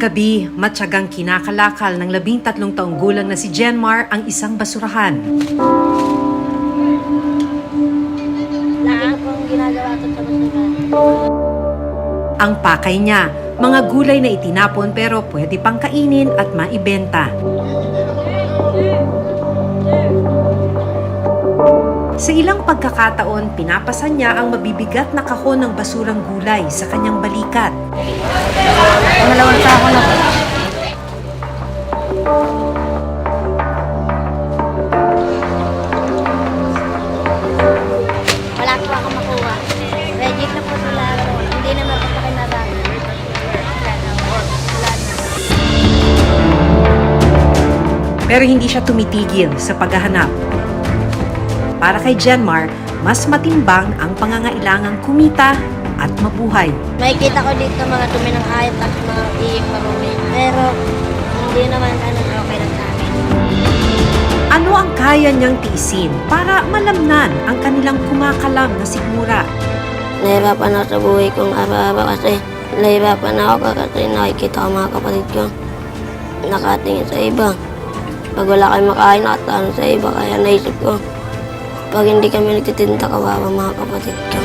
gabi, matyagang kinakalakal ng labing tatlong taong gulang na si Jenmar ang isang basurahan. Ang pakay niya, mga gulay na itinapon pero pwede pang kainin at maibenta. Sa ilang pagkakataon, pinapasan niya ang mabibigat na kahon ng basurang gulay sa kanyang balikat. Pangalawang Pero hindi siya tumitigil sa paghahanap. Para kay Jenmar, mas matimbang ang pangangailangang kumita at mabuhay. Makikita ko dito mga dumi ng hayop at mga iyong marumi. Pero hindi naman ano okay lang sa amin. Ano ang kaya niyang tiisin para malamnan ang kanilang kumakalam na sigmura? Nahirapan ako sa buhay kong araw-araw kasi nahirapan ako kasi nakikita ko mga kapatid ko nakatingin sa iba. Pag wala kayo makain, nakataano sa iba. Kaya naisip ko, pag hindi kami nagtitinda, kawawa mga kapatid ko.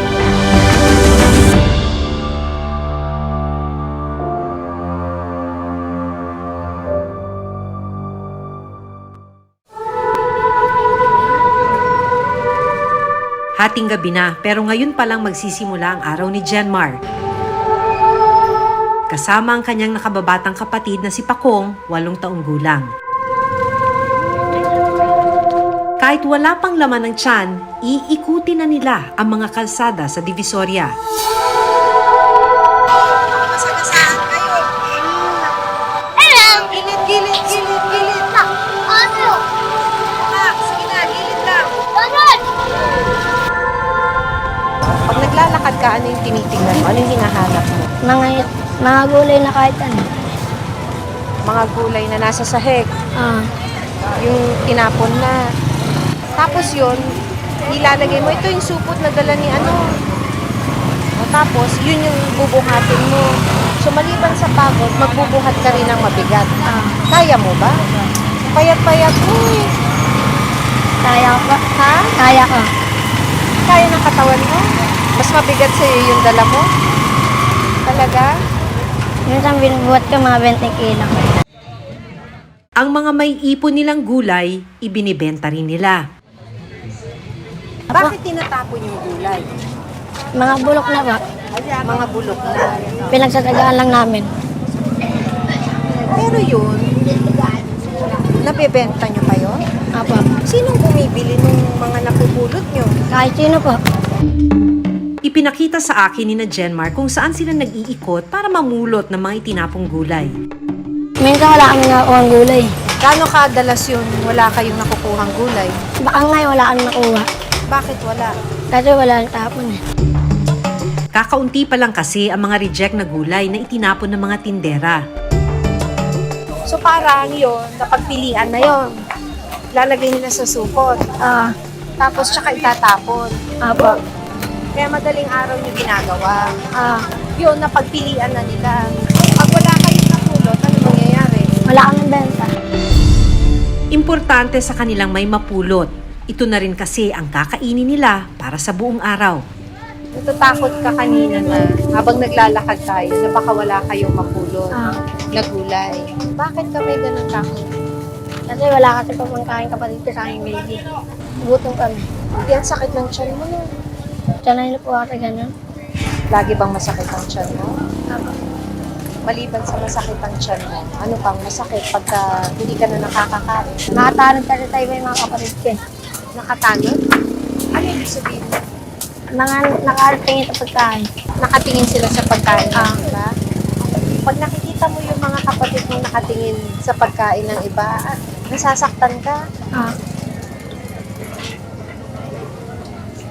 Hating gabi na pero ngayon pa lang magsisimula ang araw ni Jenmar. Kasama ang kanyang nakababatang kapatid na si Pakong, walong taong gulang. Kahit wala pang laman ng tiyan, iikuti na nila ang mga kalsada sa Divisoria. Ano? Pag naglalakad ka, ano yung tinitingnan mo? Ano yung hinahanap mo? Mga, mga gulay na kahit ano. Mga gulay na nasa sahig. Ah, Yung tinapon na. Tapos yun, ilalagay mo. Ito yung supot na dala ni ano. O, tapos, yun yung bubuhatin mo. So, maliban sa pagod, magbubuhat ka rin ng mabigat. ah. Kaya mo ba? Payat-payat mo eh. Kaya ko. Ha? Kaya ko. Kaya ng katawan mo? Mas mabigat sa'yo yung dala mo? Talaga? Minsan binubuhat ko mga 20 kilo. Ang mga may ipon nilang gulay, ibinibenta rin nila. Bakit tinatapon yung gulay? Mga bulok na ba? Mga bulok na. Pinagsasagaan lang namin. Pero yun, napibenta nyo pa yun? Apo. Sinong bumibili ng mga napupulot nyo? Kahit sino po. Ipinakita sa akin ni na Jenmar kung saan sila nag-iikot para mamulot ng mga itinapong gulay. Minsan wala kami nakuha ng gulay. Gano'ng kadalas yun wala kayong nakukuhang gulay? Baka ngayon wala kami nakuha. Bakit wala? Kasi wala nang tapon eh. Kakaunti pa lang kasi ang mga reject na gulay na itinapon ng mga tindera. So parang yun, napagpilian na yun. Lalagay nila sa supot. Ah, Tapos tsaka itatapon. apo. Kaya madaling araw yung ginagawa. Ah, Yun, napagpilian na nila. Pag wala kayong napulot, ano mangyayari? wala kaming benta. Importante sa kanilang may mapulot. Ito na rin kasi ang kakainin nila para sa buong araw. Natatakot ka kanina na habang naglalakad tayo na baka wala kayong mapulot Ah, na gulay. Bakit ka may ganun takot? kasi wala kasi pa pangkain kapatid ko sa aking baby. Gutom kami. Hindi ang sakit ng tiyan mo nun. Sanay na po sa ganun. Lagi bang masakit ang tiyan mo? Apo. Maliban sa masakit ang tiyan mo, ano pang masakit pagka hindi ka na nakakakain? Nakatanod kasi tayo yung mga kapatid ko Nakatanod? Ano ibig sabihin? Mga nakarating sa pagkain. Nakatingin sila sa pagkain Ah. iba? Pag nakikita mo yung mga kapatid mo nakatingin sa pagkain ng iba, nasasaktan ka? Ah.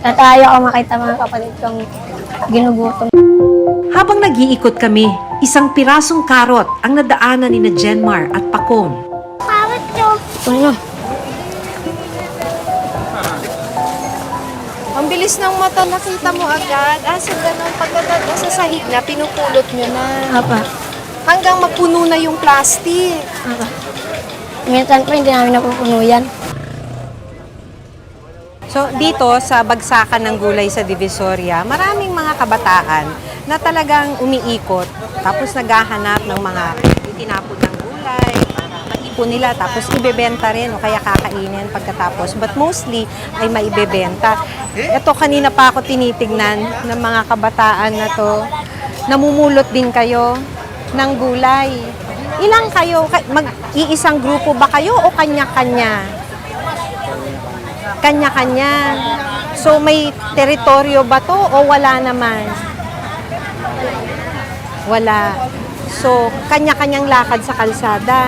Tatayo ako makita mga kapatid kong ginugutom. Habang nag-iikot kami, isang pirasong karot ang nadaanan ni na Jenmar at Pakong. Pawit ko. Ano? Bilis ng mata, nakita mo agad. Ah, so ganun, pagdadag sa sahig na, pinupulot nyo na. Apa. hanggang mapuno na yung plastic. Minsan po hindi namin napupuno yan. So dito sa bagsakan ng gulay sa Divisoria, maraming mga kabataan na talagang umiikot tapos naghahanap ng mga itinapon ng gulay maipon nila tapos ibebenta rin o kaya kakainin pagkatapos. But mostly ay maibebenta. Ito kanina pa ako tinitignan ng mga kabataan na to. Namumulot din kayo ng gulay. Ilang kayo? Ka- Mag-iisang grupo ba kayo o kanya-kanya? kanya-kanya. So may teritoryo ba to o wala naman? Wala. So kanya-kanyang lakad sa kalsada.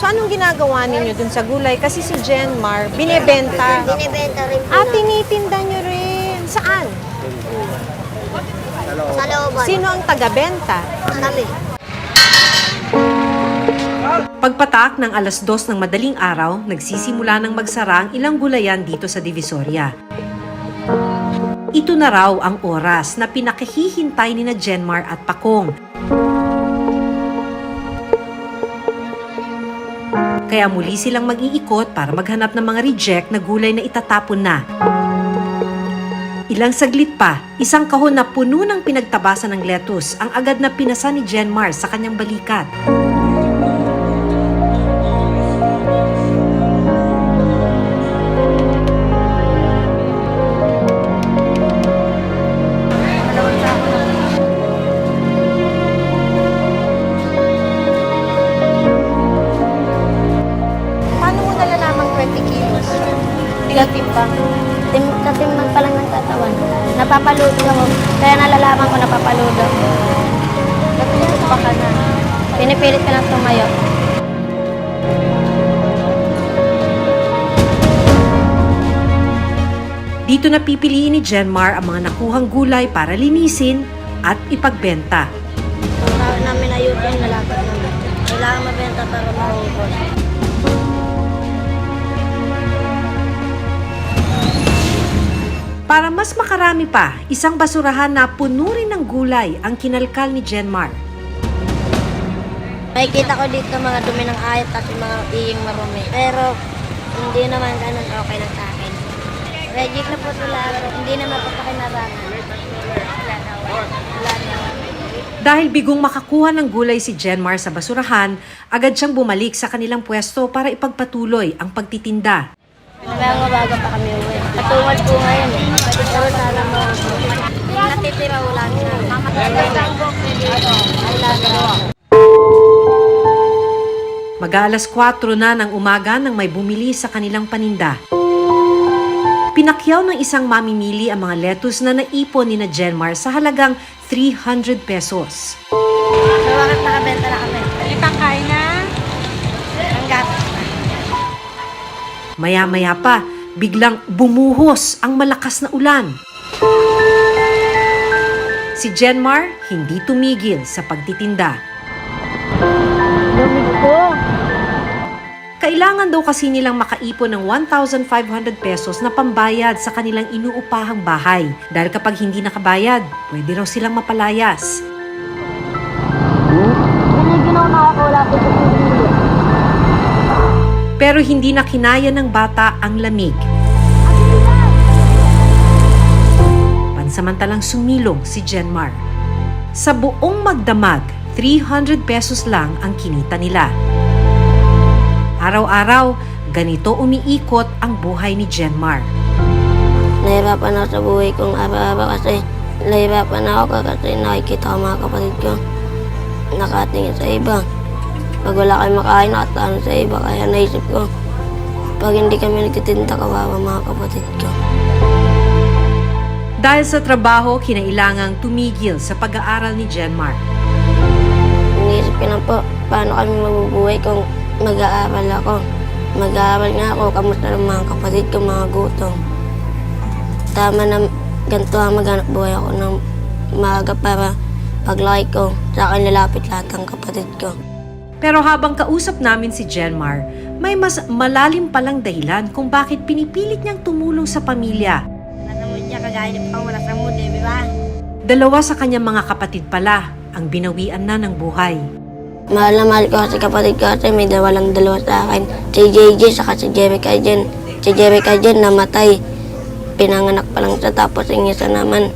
So anong ginagawa ninyo dun sa gulay? Kasi si Jenmar, binebenta. Binibenta rin Ah, tinitinda nyo rin. Saan? sa looban. Sino ang taga-benta? Kami. Pagpatak ng alas dos ng madaling araw, nagsisimula ng magsara ang ilang gulayan dito sa Divisoria. Ito na raw ang oras na pinakahihintay ni na Jenmar at Pakong. Kaya muli silang mag-iikot para maghanap ng mga reject na gulay na itatapon na. Ilang saglit pa, isang kahon na puno ng pinagtabasan ng lettuce ang agad na pinasa ni Jenmar sa kanyang balikat. Tinatimbang. Tim, katimbang pa lang ng katawan. Napapaludo ako. Kaya nalalaman ko napapaludo. Natutog pa ka na. Pinipilit ko lang tumayo. Dito na pipiliin ni Jenmar ang mga nakuhang gulay para linisin at ipagbenta. Kung namin ayusin, nalakad namin. Kailangan mabenta para maubos. Para mas makarami pa, isang basurahan na puno rin ng gulay ang kinalkal ni Jenmar. Makikita ko dito mga dumi ng ayat at yung mga iying marumi. Pero hindi naman ganun okay lang sa akin. Reject na po sila, hindi naman po pakinabangan. Wala na. Dahil bigong makakuha ng gulay si Jenmar sa basurahan, agad siyang bumalik sa kanilang pwesto para ipagpatuloy ang pagtitinda. Mga bago pa kami uwi. Katungad po ngayon eh. Pero sana mo. Natitira wala na. Mamatagay lang po. Ay lalo. Mag-aalas 4 na ng umaga nang may bumili sa kanilang paninda. Pinakyaw ng isang mamimili ang mga lettuce na naipon ni na Jenmar sa halagang 300 pesos. So bakit nakabenta na kami? Itangkay na. Hanggat. Maya-maya pa, biglang bumuhos ang malakas na ulan. Si Jenmar hindi tumigil sa pagtitinda. Kailangan daw kasi nilang makaipon ng 1,500 pesos na pambayad sa kanilang inuupahang bahay. Dahil kapag hindi nakabayad, pwede raw silang mapalayas. Pero hindi na kinaya ng bata ang lamig. Pansamantalang sumilong si Jenmar. Sa buong magdamag, 300 pesos lang ang kinita nila. Araw-araw, ganito umiikot ang buhay ni Jenmar. Nahirapan ako sa buhay kong araw-araw kasi nahirapan ako kasi nakikita ko mga kapatid ko nakatingin sa iba. Pag wala kami makain, nakatano sa iba. Kaya naisip ko, pag hindi kami nagtitinda, kawawa mga kapatid ko. Dahil sa trabaho, kinailangang tumigil sa pag-aaral ni Jenmar. Iniisip ko lang po, paano kami mabubuhay kung mag-aaral ako. Mag-aaral nga ako, kamusta ng mga kapatid ko, mga gutom. Tama na ganito ang maghanap buhay ako ng maaga para paglaki ko, sa akin lalapit lahat ng kapatid ko. Pero habang kausap namin si Jenmar, may mas malalim palang dahilan kung bakit pinipilit niyang tumulong sa pamilya. Nasa mood niya, kagaya niya pa wala sa mood eh, di ba? Dalawa sa kanyang mga kapatid pala ang binawian na ng buhay. Mahal na mahal ko kasi kapatid ko kasi may dawalang dalawa sa akin. Si JJ saka si Jerry Kajen. Si Jerry Kajen namatay. Pinanganak pa lang siya tapos yung isa naman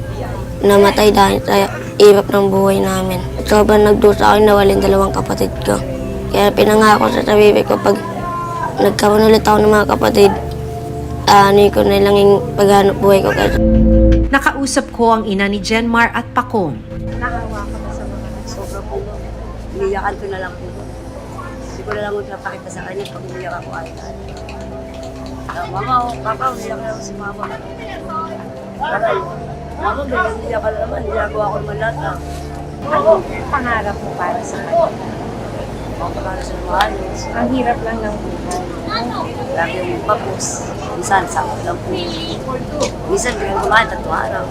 namatay dahil sa hirap ng buhay namin. Sobrang nagdusa ako na walang dalawang kapatid ko. Kaya pinangako sa sarili ko pag nagkaroon ulit ako ng mga kapatid, ano ko na lang yung paghanap buhay ko. Kasi Nakausap ko ang ina ni Jenmar at Pakong. Sobra po. Iniyakan ko na lang po. Hindi ko na lang magpapakita sa kanya pag umiyak ako ay uh, Mama, oh, papa, umiyak na ako si mama. Aray, mama, may umiyak ka na naman. Ginagawa ko naman lahat ah. Ano pangarap mo para sa kanya? Para sa mahalos. Ang hirap lang ng buhay. Lagi yung papus. Minsan, sakot lang po. Minsan, hindi ko kumain tatlong araw.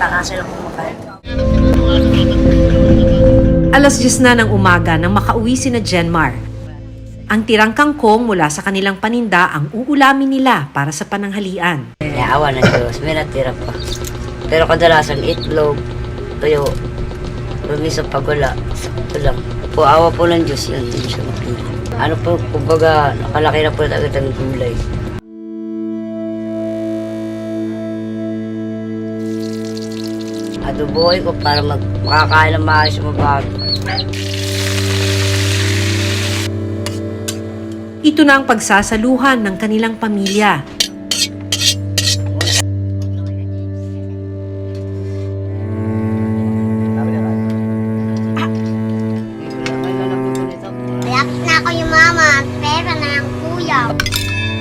Nakakasya lang po makain. Alas 10 na ng umaga nang makauwi si na Jenmar. Ang tirang kangkong mula sa kanilang paninda ang uulamin nila para sa pananghalian. Naawa ng Diyos, may natira pa. Pero kadalasan itlog, tuyo, lumisong pagula, sakto lang. Po, awa po ng Diyos yun, hindi siya mapili. Ano po, kumbaga, nakalaki na po agad ang gulay. Adoboy ko para mag makakain ng maayos yung mabago. Ito na ang pagsasaluhan ng kanilang pamilya.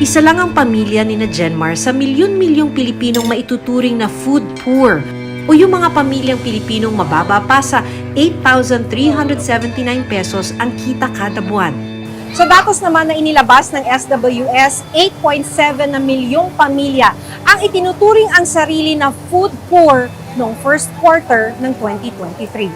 Isa lang ang pamilya ni na Jenmar sa milyon-milyong Pilipinong maituturing na food poor o yung mga pamilyang Pilipinong mababa pa sa 8,379 pesos ang kita kada buwan. Sa datos naman na inilabas ng SWS, 8.7 na milyong pamilya ang itinuturing ang sarili na food poor noong first quarter ng 2023.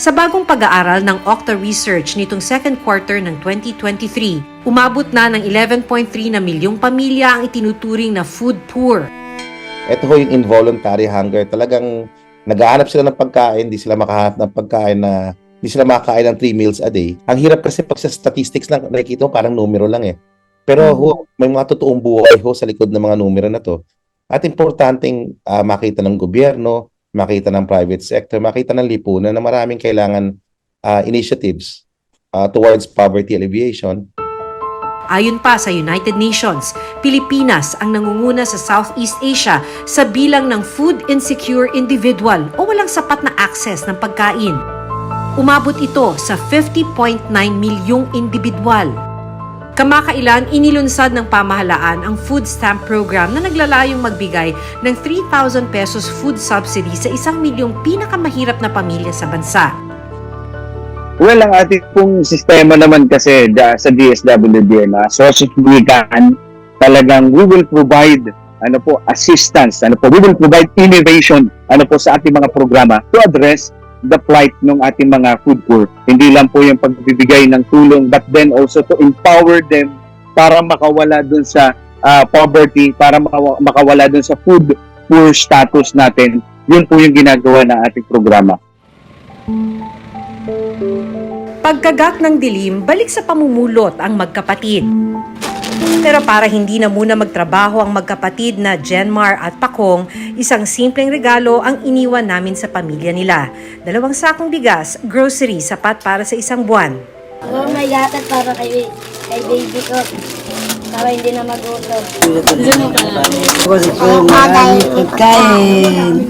Sa bagong pag-aaral ng Okta Research nitong second quarter ng 2023, umabot na ng 11.3 na milyong pamilya ang itinuturing na food poor. Ito ho yung involuntary hunger. Talagang naghahanap sila ng pagkain, di sila makahanap ng pagkain na di sila makakain ng 3 meals a day. Ang hirap kasi pag sa statistics lang nakikita mo parang numero lang eh. Pero ho, may mga totoong buhay ho sa likod ng mga numero na to. At importanteng ah, makita ng gobyerno, makita ng private sector, makita ng lipunan na maraming kailangan ah, initiatives ah, towards poverty alleviation Ayon pa sa United Nations, Pilipinas ang nangunguna sa Southeast Asia sa bilang ng food insecure individual o walang sapat na access ng pagkain. Umabot ito sa 50.9 milyong individual. Kamakailan, inilunsad ng pamahalaan ang food stamp program na naglalayong magbigay ng 3,000 pesos food subsidy sa isang milyong pinakamahirap na pamilya sa bansa. Well, ang ating pong sistema naman kasi da, sa DSWD na sosyopolitan, talagang we will provide ano po assistance, ano po we will provide innovation ano po sa ating mga programa to address the plight ng ating mga food poor. Hindi lang po yung pagbibigay ng tulong but then also to empower them para makawala dun sa ah, poverty, para makawa- makawala dun sa food poor status natin. Yun po yung ginagawa ng ating programa. Pagkagak ng dilim, balik sa pamumulot ang magkapatid. Pero para hindi na muna magtrabaho ang magkapatid na Jenmar at Pakong, isang simpleng regalo ang iniwan namin sa pamilya nila. Dalawang sakong bigas, grocery, sapat para sa isang buwan. oh, may gatag para kay, kay baby ko. Para hindi na mag-utot.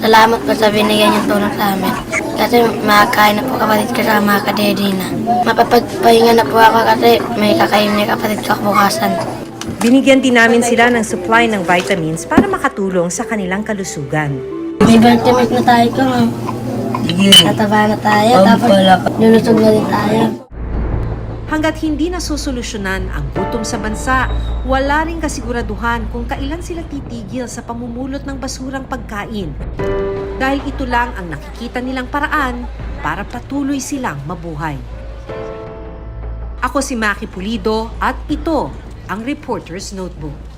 Salamat po sa binigay niyong tulong sa amin. Kasi makakain na po kapatid ko sa mga kadede na. Mapapagpahinga na po ako kasi may kakain ni kapatid ko bukasan. Binigyan din namin sila ng supply ng vitamins para makatulong sa kanilang kalusugan. May birthday na tayo ko, ma'am. Tataba na tayo, tapos lulusog na din tayo. Hanggat hindi nasusolusyonan ang gutom sa bansa, wala ring kasiguraduhan kung kailan sila titigil sa pamumulot ng basurang pagkain. Dahil ito lang ang nakikita nilang paraan para patuloy silang mabuhay. Ako si Maki Pulido at ito ang Reporter's Notebook.